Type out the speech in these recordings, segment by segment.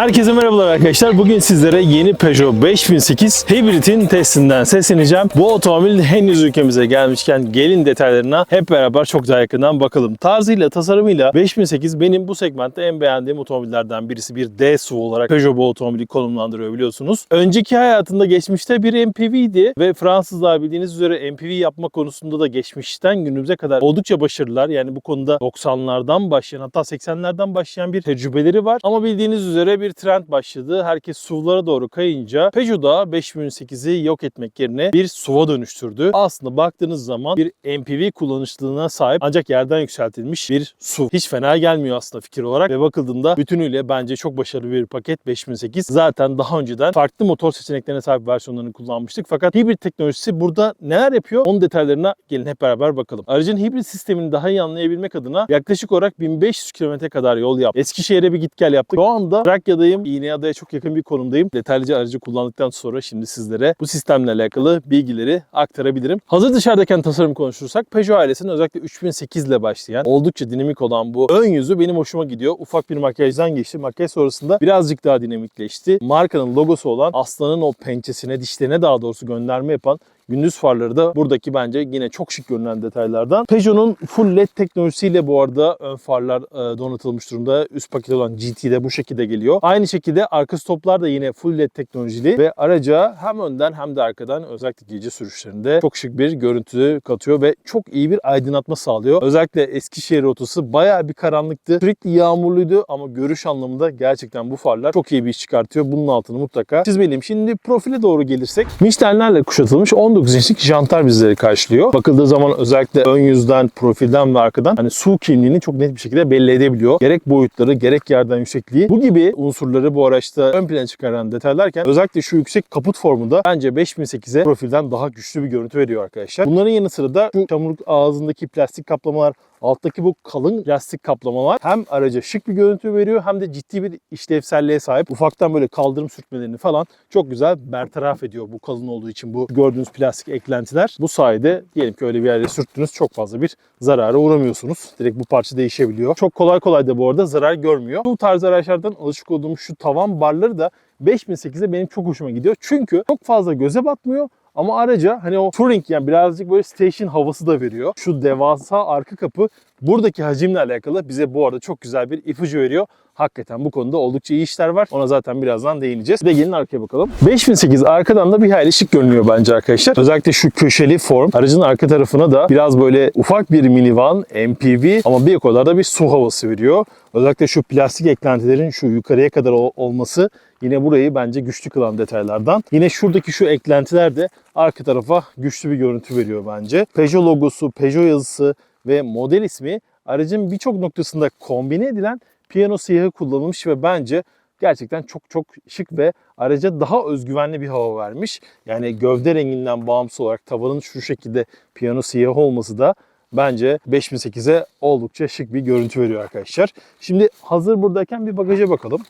Herkese merhabalar arkadaşlar. Bugün sizlere yeni Peugeot 5008 Hybrid'in testinden sesleneceğim. Bu otomobil henüz ülkemize gelmişken gelin detaylarına hep beraber çok daha yakından bakalım. Tarzıyla, tasarımıyla 5008 benim bu segmentte en beğendiğim otomobillerden birisi. Bir D SUV olarak Peugeot bu otomobili konumlandırıyor biliyorsunuz. Önceki hayatında geçmişte bir MPV'di ve Fransızlar bildiğiniz üzere MPV yapma konusunda da geçmişten günümüze kadar oldukça başarılılar. Yani bu konuda 90'lardan başlayan hatta 80'lerden başlayan bir tecrübeleri var. Ama bildiğiniz üzere bir trend başladı. Herkes SUV'lara doğru kayınca Peugeot da 5008'i yok etmek yerine bir SUV'a dönüştürdü. Aslında baktığınız zaman bir MPV kullanışlılığına sahip ancak yerden yükseltilmiş bir SUV. Hiç fena gelmiyor aslında fikir olarak ve bakıldığında bütünüyle bence çok başarılı bir paket 5008. Zaten daha önceden farklı motor seçeneklerine sahip versiyonlarını kullanmıştık. Fakat hibrit teknolojisi burada neler yapıyor? Onun detaylarına gelin hep beraber bakalım. Aracın hibrit sistemini daha iyi anlayabilmek adına yaklaşık olarak 1500 kilometre kadar yol yaptık. Eskişehir'e bir git gel yaptık. Şu anda Trakya'dayım. İğneada'ya çok yakın bir konumdayım. Detaylıca aracı kullandıktan sonra şimdi sizlere bu sistemle alakalı bilgileri aktarabilirim. Hazır dışarıdayken tasarım konuşursak Peugeot ailesinin özellikle 3008 ile başlayan oldukça dinamik olan bu ön yüzü benim hoşuma gidiyor. Ufak bir makyajdan geçti. Makyaj sonrasında birazcık daha dinamikleşti. Markanın logosu olan aslanın o pençesine, dişlerine daha doğrusu gönderme yapan Gündüz farları da buradaki bence yine çok şık görünen detaylardan. Peugeot'un full LED teknolojisiyle bu arada ön farlar e, donatılmış durumda. Üst paket olan GT'de bu şekilde geliyor. Aynı şekilde arka stoplar da yine full LED teknolojili ve araca hem önden hem de arkadan özellikle gece sürüşlerinde çok şık bir görüntü katıyor ve çok iyi bir aydınlatma sağlıyor. Özellikle Eskişehir rotosu bayağı bir karanlıktı. Sürekli yağmurluydu ama görüş anlamında gerçekten bu farlar çok iyi bir iş çıkartıyor. Bunun altını mutlaka çizmeliyim. Şimdi profile doğru gelirsek Michelin'lerle kuşatılmış 19 inçlik jantlar bizleri karşılıyor. Bakıldığı zaman özellikle ön yüzden, profilden ve arkadan hani su kimliğini çok net bir şekilde belli edebiliyor. Gerek boyutları, gerek yerden yüksekliği. Bu gibi unsurları bu araçta ön plana çıkaran detaylarken özellikle şu yüksek kaput formu da bence 5008'e profilden daha güçlü bir görüntü veriyor arkadaşlar. Bunların yanı sıra da şu çamurluk ağzındaki plastik kaplamalar Alttaki bu kalın plastik kaplamalar hem araca şık bir görüntü veriyor hem de ciddi bir işlevselliğe sahip. Ufaktan böyle kaldırım sürtmelerini falan çok güzel bertaraf ediyor bu kalın olduğu için bu gördüğünüz plastik eklentiler. Bu sayede diyelim ki öyle bir yerde sürttünüz çok fazla bir zarara uğramıyorsunuz. Direkt bu parça değişebiliyor. Çok kolay kolay da bu arada zarar görmüyor. Bu tarz araçlardan alışık olduğum şu tavan barları da 5008'e benim çok hoşuma gidiyor. Çünkü çok fazla göze batmıyor ama araca hani o touring yani birazcık böyle station havası da veriyor. Şu devasa arka kapı buradaki hacimle alakalı bize bu arada çok güzel bir ipucu veriyor. Hakikaten bu konuda oldukça iyi işler var. Ona zaten birazdan değineceğiz. De gelin arkaya bakalım. 5008 arkadan da bir hayli şık görünüyor bence arkadaşlar. Özellikle şu köşeli form aracın arka tarafına da biraz böyle ufak bir minivan, MPV ama bir o kadar da bir su havası veriyor. Özellikle şu plastik eklentilerin şu yukarıya kadar ol- olması yine burayı bence güçlü kılan detaylardan. Yine şuradaki şu eklentiler de arka tarafa güçlü bir görüntü veriyor bence. Peugeot logosu, Peugeot yazısı ve model ismi aracın birçok noktasında kombine edilen piyano siyahı kullanılmış ve bence gerçekten çok çok şık ve araca daha özgüvenli bir hava vermiş. Yani gövde renginden bağımsız olarak tavanın şu şekilde piyano siyahı olması da bence 5008'e oldukça şık bir görüntü veriyor arkadaşlar. Şimdi hazır buradayken bir bagaja bakalım.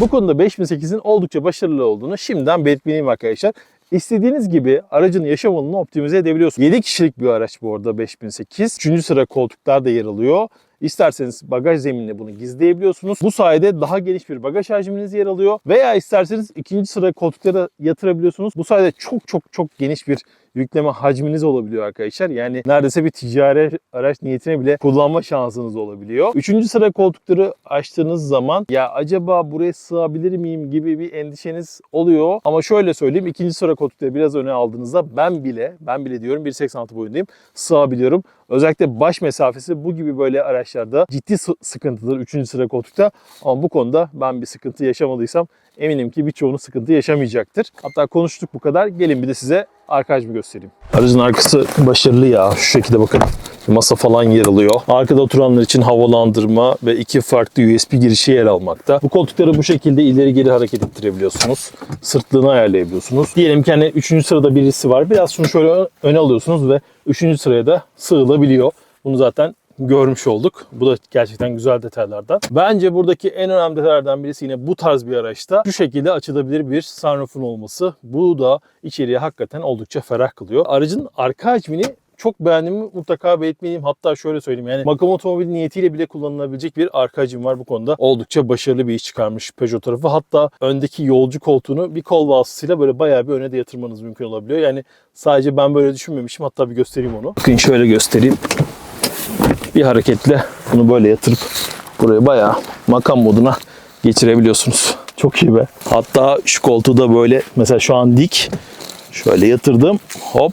Bu konuda 5008'in oldukça başarılı olduğunu şimdiden belirtmeliyim arkadaşlar. İstediğiniz gibi aracın yaşam alanını optimize edebiliyorsunuz. 7 kişilik bir araç bu arada 5008. 3. sıra koltuklar da yer alıyor. İsterseniz bagaj zeminine bunu gizleyebiliyorsunuz. Bu sayede daha geniş bir bagaj hacminiz yer alıyor. Veya isterseniz ikinci sıra koltuklara yatırabiliyorsunuz. Bu sayede çok çok çok geniş bir yükleme hacminiz olabiliyor arkadaşlar. Yani neredeyse bir ticari araç niyetine bile kullanma şansınız olabiliyor. Üçüncü sıra koltukları açtığınız zaman ya acaba buraya sığabilir miyim gibi bir endişeniz oluyor. Ama şöyle söyleyeyim ikinci sıra koltukları biraz öne aldığınızda ben bile ben bile diyorum 1.86 boyundayım sığabiliyorum. Özellikle baş mesafesi bu gibi böyle araçlarda ciddi sı- sıkıntıdır 3. sıra koltukta. Ama bu konuda ben bir sıkıntı yaşamadıysam eminim ki birçoğunuz sıkıntı yaşamayacaktır. Hatta konuştuk bu kadar. Gelin bir de size arka hacmi göstereyim. Aracın arkası başarılı ya. Şu şekilde bakın. Masa falan yer alıyor. Arkada oturanlar için havalandırma ve iki farklı USB girişi yer almakta. Bu koltukları bu şekilde ileri geri hareket ettirebiliyorsunuz. Sırtlığını ayarlayabiliyorsunuz. Diyelim ki hani 3. sırada birisi var. Biraz şunu şöyle öne alıyorsunuz ve 3. sıraya da sığılabiliyor. Bunu zaten görmüş olduk. Bu da gerçekten güzel detaylardan. Bence buradaki en önemli detaylardan birisi yine bu tarz bir araçta şu şekilde açılabilir bir sunroof'un olması. Bu da içeriği hakikaten oldukça ferah kılıyor. Aracın arka hacmini çok beğendiğimi mutlaka belirtmeliyim. Hatta şöyle söyleyeyim yani makam otomobili niyetiyle bile kullanılabilecek bir arka hacim var bu konuda. Oldukça başarılı bir iş çıkarmış Peugeot tarafı. Hatta öndeki yolcu koltuğunu bir kol vasıtasıyla böyle bayağı bir öne de yatırmanız mümkün olabiliyor. Yani sadece ben böyle düşünmemişim. Hatta bir göstereyim onu. Bakın şöyle göstereyim. Bir hareketle bunu böyle yatırıp buraya bayağı makam moduna geçirebiliyorsunuz. Çok iyi be. Hatta şu koltuğu da böyle mesela şu an dik. Şöyle yatırdım. Hop.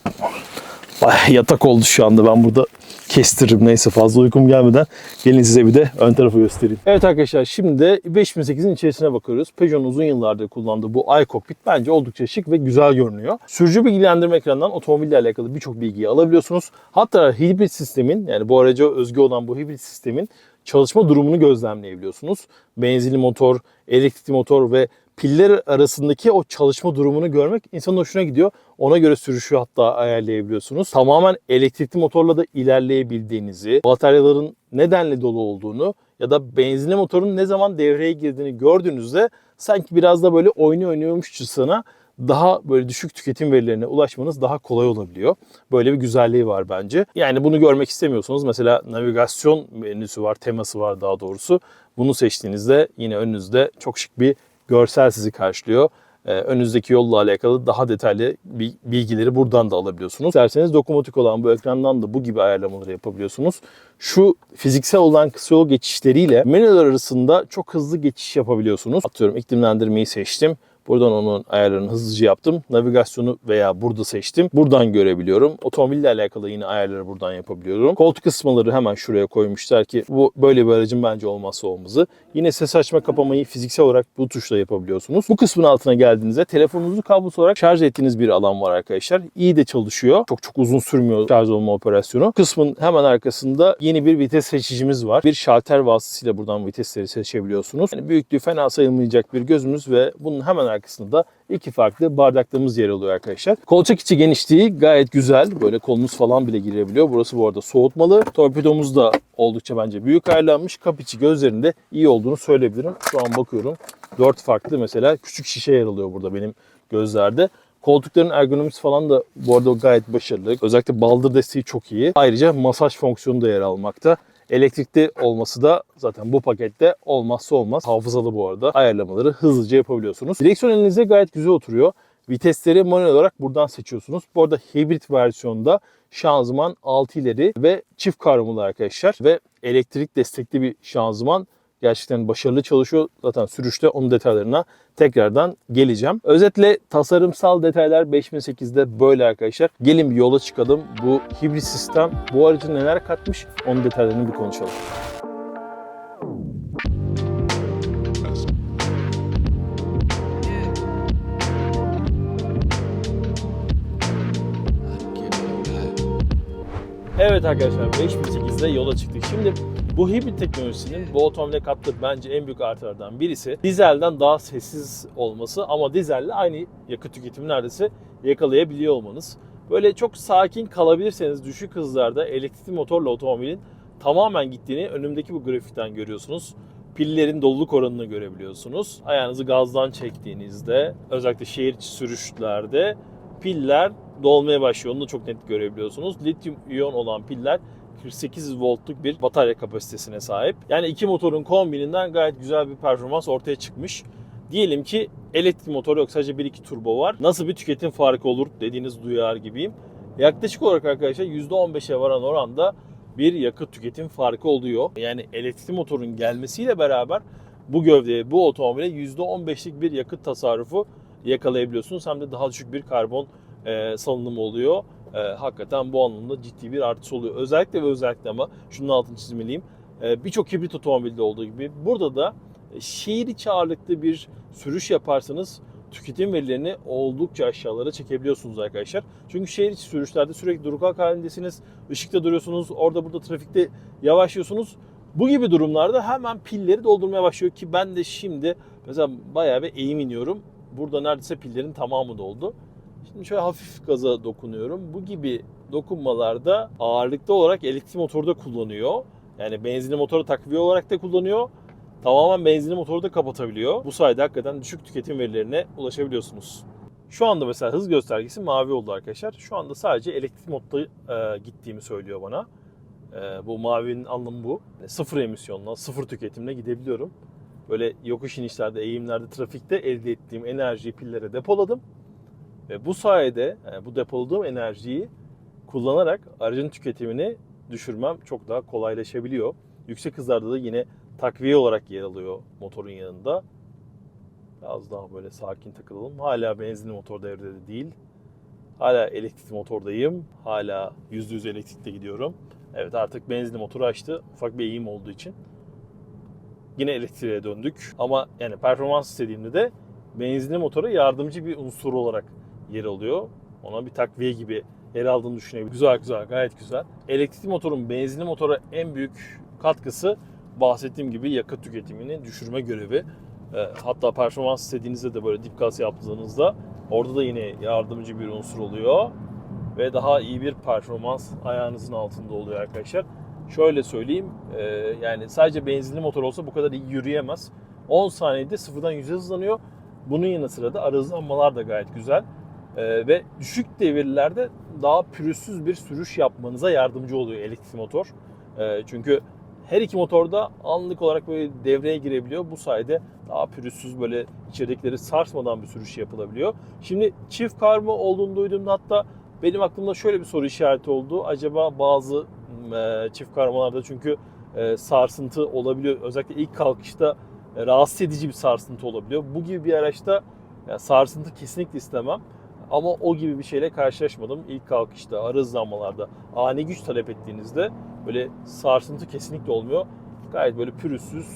Bayağı yatak oldu şu anda. Ben burada kestiririm. Neyse fazla uykum gelmeden gelin size bir de ön tarafı göstereyim. Evet arkadaşlar şimdi de 5008'in içerisine bakıyoruz. Peugeot'un uzun yıllardır kullandığı bu iCockpit bence oldukça şık ve güzel görünüyor. Sürücü bilgilendirme ekranından otomobille alakalı birçok bilgiyi alabiliyorsunuz. Hatta hibrit sistemin yani bu araca özgü olan bu hibrit sistemin çalışma durumunu gözlemleyebiliyorsunuz. Benzinli motor, elektrikli motor ve piller arasındaki o çalışma durumunu görmek insanın hoşuna gidiyor. Ona göre sürüşü hatta ayarlayabiliyorsunuz. Tamamen elektrikli motorla da ilerleyebildiğinizi, bataryaların nedenle dolu olduğunu ya da benzinli motorun ne zaman devreye girdiğini gördüğünüzde sanki biraz da böyle oyunu oynuyormuşçasına daha böyle düşük tüketim verilerine ulaşmanız daha kolay olabiliyor. Böyle bir güzelliği var bence. Yani bunu görmek istemiyorsanız mesela navigasyon menüsü var, teması var daha doğrusu. Bunu seçtiğinizde yine önünüzde çok şık bir görsel sizi karşılıyor. Ee, önünüzdeki yolla alakalı daha detaylı bi- bilgileri buradan da alabiliyorsunuz. İsterseniz dokunmatik olan bu ekrandan da bu gibi ayarlamaları yapabiliyorsunuz. Şu fiziksel olan kısa yol geçişleriyle menüler arasında çok hızlı geçiş yapabiliyorsunuz. Atıyorum iklimlendirmeyi seçtim. Buradan onun ayarlarını hızlıca yaptım. Navigasyonu veya burada seçtim. Buradan görebiliyorum. Otomobille alakalı yine ayarları buradan yapabiliyorum. Koltuk ısıtmaları hemen şuraya koymuşlar ki bu böyle bir aracın bence olmazsa olmazı. Yine ses açma kapamayı fiziksel olarak bu tuşla yapabiliyorsunuz. Bu kısmın altına geldiğinizde telefonunuzu kablosuz olarak şarj ettiğiniz bir alan var arkadaşlar. İyi de çalışıyor. Çok çok uzun sürmüyor şarj olma operasyonu. Kısmın hemen arkasında yeni bir vites seçicimiz var. Bir şalter vasıtasıyla buradan vitesleri seçebiliyorsunuz. Yani büyüklüğü fena sayılmayacak bir gözümüz ve bunun hemen arkasında da iki farklı bardaklığımız yer alıyor arkadaşlar. Kolçak içi genişliği gayet güzel. Böyle kolunuz falan bile girebiliyor. Burası bu arada soğutmalı. Torpidomuz da oldukça bence büyük ayarlanmış. Kap içi gözlerinde iyi olduğunu söyleyebilirim. Şu an bakıyorum. Dört farklı mesela küçük şişe yer alıyor burada benim gözlerde. Koltukların ergonomisi falan da bu arada gayet başarılı. Özellikle baldır desteği çok iyi. Ayrıca masaj fonksiyonu da yer almakta. Elektrikli olması da zaten bu pakette olmazsa olmaz. Hafızalı bu arada. Ayarlamaları hızlıca yapabiliyorsunuz. Direksiyon elinize gayet güzel oturuyor. Vitesleri manuel olarak buradan seçiyorsunuz. Bu arada hibrit versiyonda şanzıman 6 ileri ve çift kavramalı arkadaşlar. Ve elektrik destekli bir şanzıman gerçekten başarılı çalışıyor. Zaten sürüşte onun detaylarına tekrardan geleceğim. Özetle tasarımsal detaylar 5008'de böyle arkadaşlar. Gelin bir yola çıkalım. Bu hibrit sistem bu aracı neler katmış onun detaylarını bir konuşalım. Evet arkadaşlar 5008'de yola çıktık. Şimdi bu hibrit teknolojisinin bu otomobile kattığı bence en büyük artılardan birisi dizelden daha sessiz olması ama dizelle aynı yakıt tüketimi neredeyse yakalayabiliyor olmanız. Böyle çok sakin kalabilirseniz düşük hızlarda elektrikli motorla otomobilin tamamen gittiğini önümdeki bu grafikten görüyorsunuz. Pillerin doluluk oranını görebiliyorsunuz. Ayağınızı gazdan çektiğinizde özellikle şehir içi sürüşlerde piller dolmaya başlıyor. Onu da çok net görebiliyorsunuz. Lityum iyon olan piller 48 voltluk bir batarya kapasitesine sahip. Yani iki motorun kombininden gayet güzel bir performans ortaya çıkmış. Diyelim ki elektrik motor yok sadece 1-2 turbo var. Nasıl bir tüketim farkı olur dediğiniz duyar gibiyim. Yaklaşık olarak arkadaşlar %15'e varan oranda bir yakıt tüketim farkı oluyor. Yani elektrikli motorun gelmesiyle beraber bu gövdeye, bu otomobile %15'lik bir yakıt tasarrufu yakalayabiliyorsunuz. Hem de daha düşük bir karbon e, salınımı oluyor. E, hakikaten bu anlamda ciddi bir artış oluyor. Özellikle ve özellikle ama şunun altını çizmeliyim. E, Birçok hibrit otomobilde olduğu gibi burada da e, şehir içi ağırlıklı bir sürüş yaparsanız tüketim verilerini oldukça aşağılara çekebiliyorsunuz arkadaşlar. Çünkü şehir içi sürüşlerde sürekli durukak halindesiniz. Işıkta duruyorsunuz. Orada burada trafikte yavaşlıyorsunuz. Bu gibi durumlarda hemen pilleri doldurmaya başlıyor ki ben de şimdi mesela bayağı bir eğim iniyorum. Burada neredeyse pillerin tamamı doldu. Şimdi şöyle hafif gaza dokunuyorum. Bu gibi dokunmalarda ağırlıklı olarak elektrikli motorda kullanıyor. Yani benzinli motoru takviye olarak da kullanıyor. Tamamen benzinli motoru da kapatabiliyor. Bu sayede hakikaten düşük tüketim verilerine ulaşabiliyorsunuz. Şu anda mesela hız göstergesi mavi oldu arkadaşlar. Şu anda sadece elektrik modda e, gittiğimi söylüyor bana. E, bu mavinin anlamı bu. Yani sıfır emisyonla, sıfır tüketimle gidebiliyorum. Böyle yokuş inişlerde, eğimlerde, trafikte elde ettiğim enerjiyi pillere depoladım. Ve bu sayede yani bu depoladığım enerjiyi kullanarak aracın tüketimini düşürmem çok daha kolaylaşabiliyor. Yüksek hızlarda da yine takviye olarak yer alıyor motorun yanında. Biraz daha böyle sakin takılalım. Hala benzinli motor devrede değil. Hala elektrikli motordayım. Hala %100 elektrikte gidiyorum. Evet artık benzinli motoru açtı. Ufak bir eğim olduğu için. Yine elektriğe döndük. Ama yani performans istediğimde de benzinli motora yardımcı bir unsur olarak yer alıyor. Ona bir takviye gibi yer aldığını düşünebilirim. Güzel güzel gayet güzel. Elektrikli motorun benzinli motora en büyük katkısı bahsettiğim gibi yakıt tüketimini düşürme görevi. E, Hatta performans istediğinizde de böyle dip gaz yaptığınızda orada da yine yardımcı bir unsur oluyor. Ve daha iyi bir performans ayağınızın altında oluyor arkadaşlar. Şöyle söyleyeyim e, yani sadece benzinli motor olsa bu kadar iyi yürüyemez. 10 saniyede sıfırdan 100'e hızlanıyor. Bunun yanı sıra da ara hızlanmalar da gayet güzel. E, ve düşük devirlerde daha pürüzsüz bir sürüş yapmanıza yardımcı oluyor elektrikli motor. E, çünkü her iki motorda anlık olarak böyle devreye girebiliyor. Bu sayede daha pürüzsüz böyle içeridekileri sarsmadan bir sürüş yapılabiliyor. Şimdi çift karma olduğunu duyduğumda hatta benim aklımda şöyle bir soru işareti oldu. Acaba bazı e, çift karmalarda çünkü e, sarsıntı olabiliyor. Özellikle ilk kalkışta e, rahatsız edici bir sarsıntı olabiliyor. Bu gibi bir araçta yani sarsıntı kesinlikle istemem. Ama o gibi bir şeyle karşılaşmadım. İlk kalkışta, ara hızlanmalarda ani güç talep ettiğinizde böyle sarsıntı kesinlikle olmuyor. Gayet böyle pürüzsüz,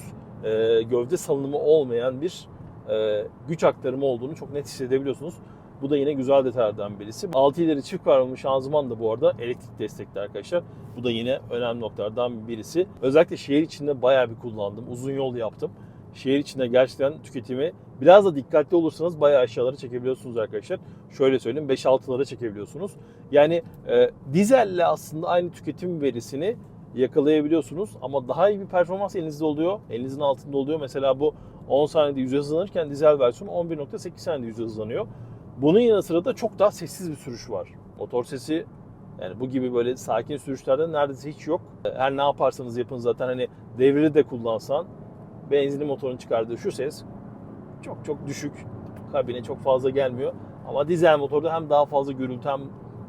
e, gövde salınımı olmayan bir e, güç aktarımı olduğunu çok net hissedebiliyorsunuz. Bu da yine güzel detaylardan birisi. 6 ileri çift kavramalı şanzıman da bu arada elektrik destekli arkadaşlar. Bu da yine önemli noktalardan birisi. Özellikle şehir içinde bayağı bir kullandım. Uzun yol yaptım. Şehir içinde gerçekten tüketimi biraz da dikkatli olursanız bayağı aşağılara çekebiliyorsunuz arkadaşlar. Şöyle söyleyeyim 5-6'lara çekebiliyorsunuz. Yani e, dizelle aslında aynı tüketim verisini yakalayabiliyorsunuz ama daha iyi bir performans elinizde oluyor. Elinizin altında oluyor. Mesela bu 10 saniyede 100 hızlanırken dizel versiyonu 11.8 saniyede 100 hızlanıyor. Bunun yanı sıra da çok daha sessiz bir sürüş var. Motor sesi yani bu gibi böyle sakin sürüşlerde neredeyse hiç yok. Her ne yaparsanız yapın zaten hani devrili de kullansan benzinli motorun çıkardığı şu ses çok çok düşük. Kabine çok fazla gelmiyor. Ama dizel motorda hem daha fazla gürültü hem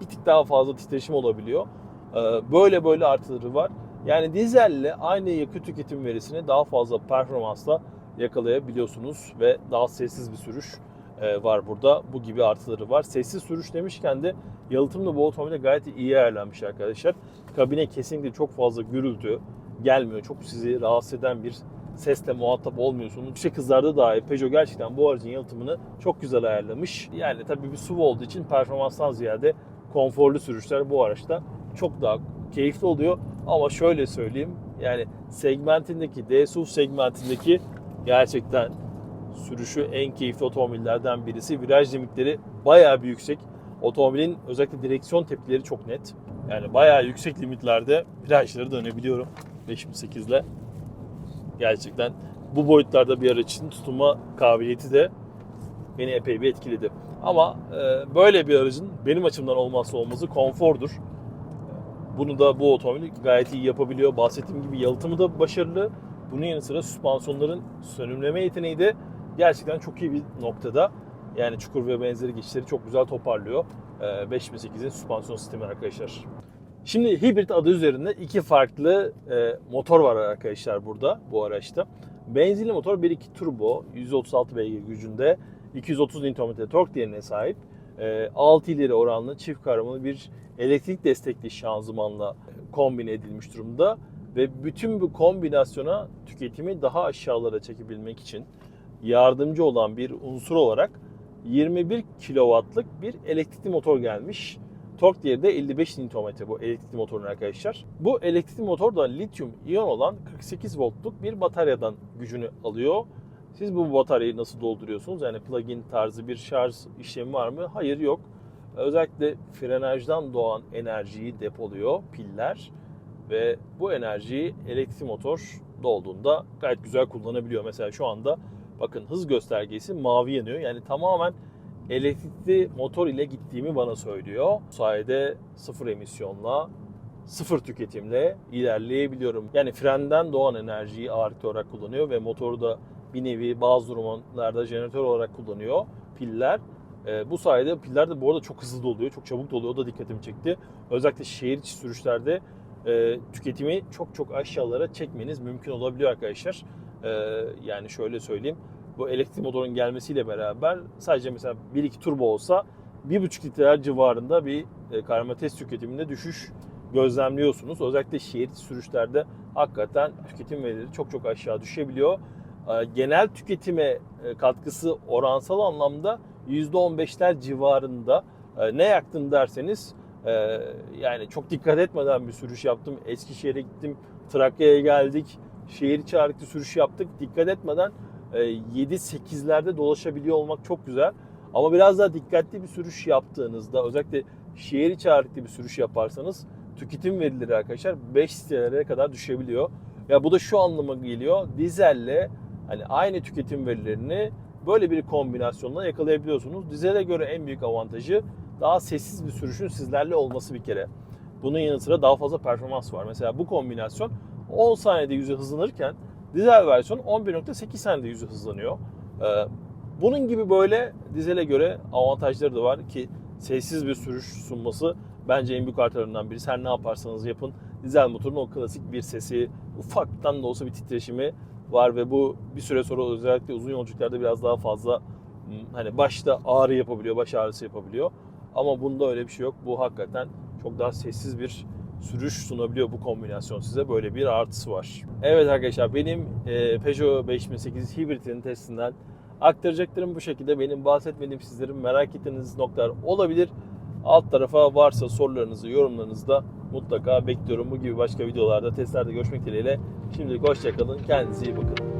bir tık daha fazla titreşim olabiliyor. Ee, Böyle böyle artıları var. Yani dizelle aynı yakıt tüketim verisini daha fazla performansla yakalayabiliyorsunuz ve daha sessiz bir sürüş e, var burada. Bu gibi artıları var. Sessiz sürüş demişken de yalıtım da bu otomobilde gayet iyi ayarlanmış arkadaşlar. Kabine kesinlikle çok fazla gürültü gelmiyor. Çok sizi rahatsız eden bir sesle muhatap olmuyorsunuz. Yüksek hızlarda dahi Peugeot gerçekten bu aracın yalıtımını çok güzel ayarlamış. Yani tabii bir SUV olduğu için performanstan ziyade konforlu sürüşler bu araçta çok daha keyifli oluyor. Ama şöyle söyleyeyim yani segmentindeki D-SUV segmentindeki gerçekten sürüşü en keyifli otomobillerden birisi. Viraj limitleri bayağı bir yüksek. Otomobilin özellikle direksiyon tepkileri çok net. Yani bayağı yüksek limitlerde virajları dönebiliyorum 5008 ile. Gerçekten bu boyutlarda bir araç için tutunma kabiliyeti de beni epey bir etkiledi. Ama e, böyle bir aracın benim açımdan olmazsa olmazı konfordur. Bunu da bu otomobil gayet iyi yapabiliyor. Bahsettiğim gibi yalıtımı da başarılı. Bunun yanı sıra süspansiyonların sönümleme yeteneği de gerçekten çok iyi bir noktada. Yani çukur ve benzeri geçişleri çok güzel toparlıyor. Ee, 5008'in süspansiyon sistemi arkadaşlar. Şimdi hibrit adı üzerinde iki farklı e, motor var arkadaşlar burada bu araçta. Benzinli motor 1.2 turbo 136 beygir gücünde 230 Nm tork değerine sahip. E, 6 ileri oranlı çift kavramalı bir elektrik destekli şanzımanla kombine edilmiş durumda ve bütün bu kombinasyona tüketimi daha aşağılara çekebilmek için yardımcı olan bir unsur olarak 21 kW'lık bir elektrikli motor gelmiş. Tork değeri de 55 Nm bu elektrikli motorun arkadaşlar. Bu elektrikli motor da lityum iyon olan 48 voltluk bir bataryadan gücünü alıyor. Siz bu bataryayı nasıl dolduruyorsunuz? Yani plug-in tarzı bir şarj işlemi var mı? Hayır yok. Özellikle frenajdan doğan enerjiyi depoluyor piller ve bu enerjiyi elektrikli motor dolduğunda gayet güzel kullanabiliyor. Mesela şu anda bakın hız göstergesi mavi yanıyor. Yani tamamen elektrikli motor ile gittiğimi bana söylüyor. Bu sayede sıfır emisyonla, sıfır tüketimle ilerleyebiliyorum. Yani frenden doğan enerjiyi ağırlıklı olarak kullanıyor ve motoru da bir nevi bazı durumlarda jeneratör olarak kullanıyor piller. Ee, bu sayede piller de bu arada çok hızlı doluyor, çok çabuk doluyor. O da dikkatimi çekti. Özellikle şehir içi sürüşlerde e, tüketimi çok çok aşağılara çekmeniz mümkün olabiliyor arkadaşlar. Ee, yani şöyle söyleyeyim. Bu elektrik motorun gelmesiyle beraber sadece mesela 1-2 turbo olsa 1,5 litreler civarında bir e, karbonatez tüketiminde düşüş gözlemliyorsunuz. Özellikle şehir sürüşlerde hakikaten tüketim verileri çok çok aşağı düşebiliyor. Ee, Genel tüketime e, katkısı oransal anlamda %15'ler civarında. Ne yaktın derseniz e, yani çok dikkat etmeden bir sürüş yaptım. Eskişehir'e gittim, Trakya'ya geldik. Şehir içi sürüş yaptık. Dikkat etmeden e, 7-8'lerde dolaşabiliyor olmak çok güzel. Ama biraz daha dikkatli bir sürüş yaptığınızda özellikle şehir içi ağırlıklı bir sürüş yaparsanız tüketim verileri arkadaşlar 5 sitelere kadar düşebiliyor. Ya bu da şu anlama geliyor. Dizelle hani aynı tüketim verilerini böyle bir kombinasyonla yakalayabiliyorsunuz. Dizele göre en büyük avantajı daha sessiz bir sürüşün sizlerle olması bir kere. Bunun yanı sıra daha fazla performans var. Mesela bu kombinasyon 10 saniyede yüzü hızlanırken dizel versiyon 11.8 saniyede yüzü hızlanıyor. Ee, bunun gibi böyle dizele göre avantajları da var ki sessiz bir sürüş sunması bence en büyük artılarından birisi. Her ne yaparsanız yapın dizel motorun o klasik bir sesi, ufaktan da olsa bir titreşimi var ve bu bir süre sonra özellikle uzun yolculuklarda biraz daha fazla hmm, hani başta ağrı yapabiliyor, baş ağrısı yapabiliyor. Ama bunda öyle bir şey yok. Bu hakikaten çok daha sessiz bir sürüş sunabiliyor bu kombinasyon size. Böyle bir artısı var. Evet arkadaşlar benim e, Peugeot 5008 hibritinin testinden aktaracaklarım bu şekilde. Benim bahsetmediğim sizlerin merak ettiğiniz noktalar olabilir. Alt tarafa varsa sorularınızı, yorumlarınızı da mutlaka bekliyorum. Bu gibi başka videolarda, testlerde görüşmek dileğiyle. Şimdilik hoşçakalın. Kendinize iyi bakın.